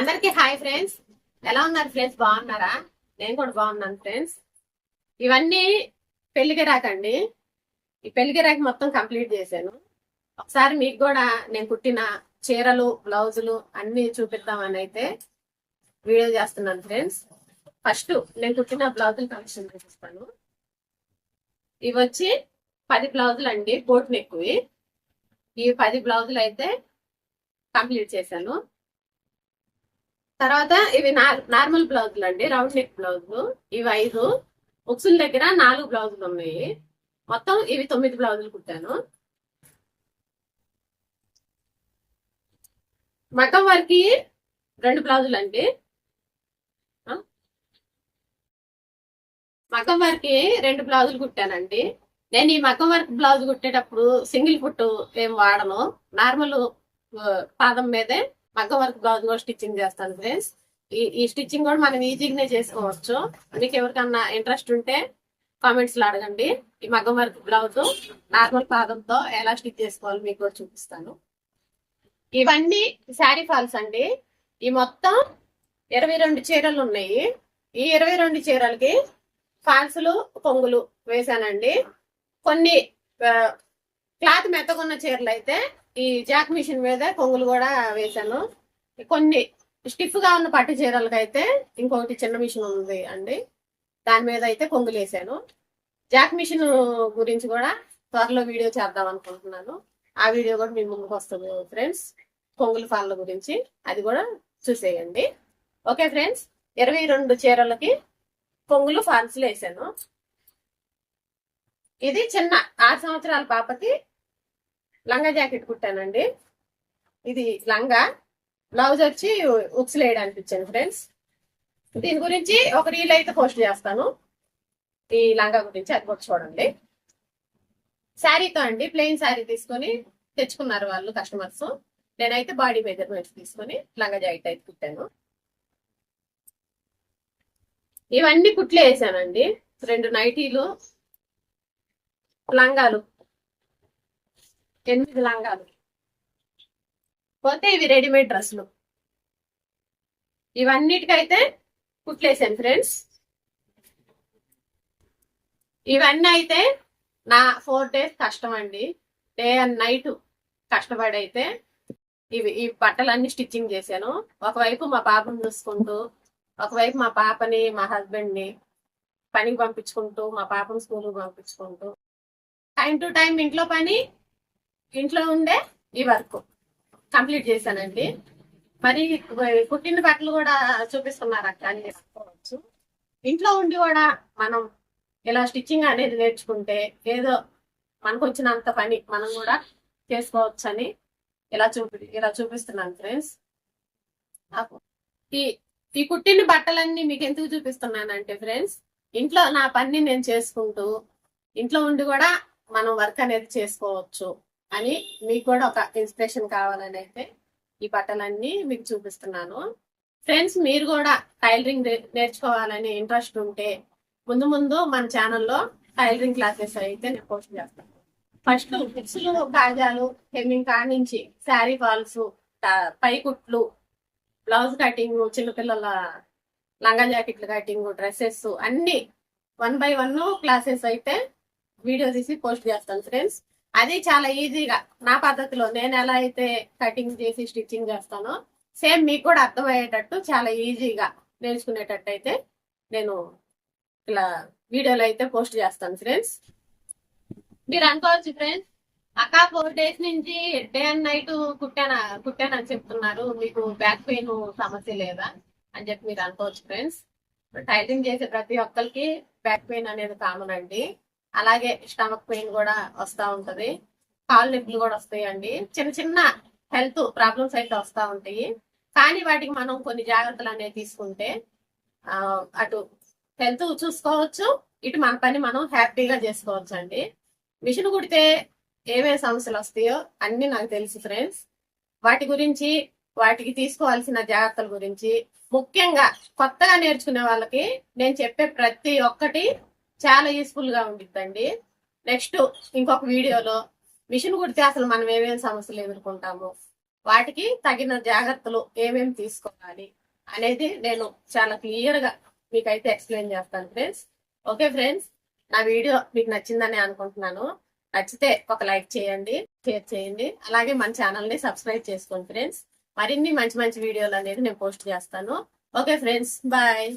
అందరికి hi friends. ఎలా ఉన్నారు ఫ్రెండ్స్? బాగున్నారా? నేను కూడా బాగున్నాను ఫ్రెండ్స్. ఇవన్నీ పెళ్ళికి రాకండి ఈ పెళ్ళికి రాక మొత్తం కంప్లీట్ చేశాను. ఒకసారి మీకు కూడా నేను కుట్టిన చీరలు బ్లౌజులు అన్ని చూపిద్దామని అయితే వీడియో చేస్తున్నాను ఫ్రెండ్స్. ఫస్ట్ నేను కుట్టిన బ్లౌజులు కలెక్షన్ చూపిస్తాను. ఇవి వచ్చి పది బ్లౌజులు అండి బోట్ నెక్కువి ఈ పది బ్లౌజులు అయితే కంప్లీట్ చేశాను. తర్వాత ఇవి నార్మల్ బ్లౌజులు అండి. రౌండ్ నెక్ బ్లౌజులు. ఇవి ఐదు. బుక్సుల దగ్గర నాలుగు బ్లౌజులు ఉన్నాయి. మొత్తం ఇవి తొమ్మిది బ్లౌజులు కుట్టాను. మగ్గం వారికి రెండు బ్లౌజులు అండి. ఆ? మగ్గం వారికి రెండు బ్లౌజులు కుట్టానండి. నేను ఈ మగ్గం వర్క్ బ్లౌజ్ కుట్టేటప్పుడు సింగిల్ ఫుట్ ఏం వాడను. నార్మల్ పాదం మీదే మగ్గం వర్క్ బ్లౌజ్ కూడా స్టిచ్చింగ్ చేస్తాను ఫ్రెండ్స్. ఈ ఈ స్టిచ్చింగ్ కూడా మనం ఈజీగానే చేసుకోవచ్చు. మీకు ఎవరికన్నా ఇంట్రెస్ట్ ఉంటే కామెంట్స్లో అడగండి. ఈ మగ్గం వర్క్ బ్లౌజ్ నార్మల్ పాదంతో ఎలా స్టిచ్ చేసుకోవాలో మీకు కూడా చూపిస్తాను. ఇవన్నీ శారీ ఫాల్స్ అండి. ఈ మొత్తం ఇరవై రెండు చీరలు ఉన్నాయి. ఈ ఇరవై రెండు చీరలకి ఫాల్స్లు పొంగులు వేసానండి కొన్ని క్లాత్ మెత్తగున్న చీరలు అయితే ఈ జాక్ మిషన్ మీద కొంగులు కూడా వేశాను. కొన్ని స్టిఫ్గా ఉన్న పట్టు చీరలకు అయితే ఇంకొకటి చిన్న మిషన్ ఉంది అండి. దాని మీద అయితే కొంగులు వేసాను జాక్ మిషన్ గురించి కూడా త్వరలో వీడియో చేద్దాం అనుకుంటున్నాను. ఆ వీడియో కూడా మీ ముందుకు వస్తుంది ఫ్రెండ్స్. కొంగుల ఫాళ్ళ గురించి అది కూడా చూసేయండి. ఓకే ఫ్రెండ్స్ ఇరవై రెండు చీరలకి కొంగులు ఫాల్స్లు వేసాను ఇది చిన్న ఆరు సంవత్సరాల పాపకి లంగా జాకెట్ కుట్టానండి. ఇది లంగా. బ్లౌజ్ వచ్చి ఉక్స్ వేయడానికి ఇచ్చాను ఫ్రెండ్స్. దీని గురించి ఒక రీల్ అయితే పోస్ట్ చేస్తాను. ఈ లంగా గురించి అది కూడా చూడండి. శారీతో అండి ప్లెయిన్ శారీ తీసుకొని తెచ్చుకున్నారు వాళ్ళు కస్టమర్స్. నేనైతే బాడీ మెజర్మెంట్స్ తీసుకొని లంగా జాకెట్ అయితే కుట్టాను. ఇవన్నీ కుట్లు వేసానండి రెండు నైటీలు లంగాలు ఎనిమిది లంగాలు. పోతే ఇవి రెడీమేడ్ డ్రెస్సులు. ఇవన్నిటికైతే కుట్లేసాను ఫ్రెండ్స్. ఇవన్నీ అయితే నా ఫోర్ డేస్ కష్టం అండి డే అండ్ నైట్ కష్టపడి అయితే ఇవి ఈ బట్టలన్నీ స్టిచ్చింగ్ చేశాను. ఒకవైపు మా పాపను చూసుకుంటూ ఒకవైపు మా పాపని మా హస్బెండ్ని పనికి పంపించుకుంటూ మా పాపను స్కూల్కి పంపించుకుంటూ. టైం టు టైం ఇంట్లో పని ఇంట్లో ఉండే ఈ వర్క్. కంప్లీట్ చేశానండి. మరి కుట్టిన బట్టలు కూడా చూపిస్తున్నారు అక్క అని చెప్పుకోవచ్చు ఇంట్లో ఉండి కూడా మనం ఇలా స్టిచ్చింగ్ అనేది నేర్చుకుంటే ఏదో మనకు వచ్చినంత పని మనం కూడా చేసుకోవచ్చు అని ఇలా చూపి ఇలా చూపిస్తున్నాను ఫ్రెండ్స్. నాకు ఈ ఈ కుట్టిన బట్టలన్నీ మీకు ఎందుకు చూపిస్తున్నానంటే ఫ్రెండ్స్ ఇంట్లో నా పని నేను చేసుకుంటూ ఇంట్లో ఉండి కూడా మనం వర్క్ అనేది చేసుకోవచ్చు. అని మీకు కూడా ఒక ఇన్స్పిరేషన్ కావాలని అయితే ఈ బట్టలన్నీ మీకు చూపిస్తున్నాను. ఫ్రెండ్స్ మీరు కూడా టైలరింగ్ నేర్చుకోవాలని ఇంట్రెస్ట్ ఉంటే ముందు ముందు మన ఛానల్లో టైలరింగ్ క్లాసెస్ అయితే నేను పోస్ట్ చేస్తాను. ఫస్ట్ బుక్స్లు కాజాలు హెమ్మింగ్ కాడ నుంచి శారీ ఫాల్స్ పై కుట్లు బ్లౌజ్ కటింగ్ చిన్నపిల్లల లంగా జాకెట్లు కటింగ్ డ్రెస్సెస్ అన్ని వన్ బై వన్ క్లాసెస్ అయితే వీడియో తీసి పోస్ట్ చేస్తాను. ఫ్రెండ్స్ అది చాలా ఈజీగా. నా పద్ధతిలో నేను ఎలా అయితే కటింగ్ చేసి స్టిచ్చింగ్ చేస్తానో సేమ్ మీకు కూడా అర్థమయ్యేటట్టు చాలా ఈజీగా నేర్చుకునేటట్టు అయితే నేను ఇలా వీడియోలో అయితే పోస్ట్ చేస్తాను ఫ్రెండ్స్. మీరు అనుకోవచ్చు ఫ్రెండ్స్ అక్క ఫోర్ డేస్ నుంచి డే అండ్ నైట్ కుట్టానా కుట్టానని చెప్తున్నారు. మీకు బ్యాక్ పెయిన్ సమస్య లేదా అని చెప్పి మీరు అనుకోవచ్చు ఫ్రెండ్స్. టైటింగ్ చేసే ప్రతి ఒక్కరికి బ్యాక్ పెయిన్ అనేది కామన్ అండి. అలాగే స్టమక్ పెయిన్ కూడా వస్తూ ఉంటది. కాళ్ళు నొప్పులు కూడా వస్తాయండి. చిన్న చిన్న హెల్త్ ప్రాబ్లమ్స్ అయితే వస్తూ ఉంటాయి. కానీ వాటికి మనం కొన్ని జాగ్రత్తలు అనేవి తీసుకుంటే అటు హెల్త్ చూసుకోవచ్చు ఇటు మన పని మనం హ్యాపీగా చేసుకోవచ్చు అండి. మిషన్ కుడితే ఏమేమి సమస్యలు వస్తాయో అన్ని నాకు తెలుసు ఫ్రెండ్స్. వాటి గురించి వాటికి తీసుకోవాల్సిన జాగ్రత్తల గురించి ముఖ్యంగా కొత్తగా నేర్చుకునే వాళ్ళకి నేను చెప్పే ప్రతి ఒక్కటి చాలా యూస్ఫుల్గా ఉండిద్దండి. నెక్స్ట్ ఇంకొక వీడియోలో మిషన్ కుడితే అసలు మనం ఏమేమి సమస్యలు ఎదుర్కొంటాము? వాటికి తగిన జాగ్రత్తలు ఏమేమి తీసుకోవాలి? అనేది నేను చాలా క్లియర్గా మీకైతే ఎక్స్ప్లెయిన్ చేస్తాను ఫ్రెండ్స్ ఓకే ఫ్రెండ్స్ నా వీడియో మీకు నచ్చిందని అనుకుంటున్నాను. నచ్చితే ఒక లైక్ చేయండి షేర్ చేయండి. అలాగే మన ఛానల్ని సబ్స్క్రైబ్ చేసుకోండి ఫ్రెండ్స్ మరిన్ని మంచి మంచి వీడియోలు అనేది నేను పోస్ట్ చేస్తాను. Okay friends bye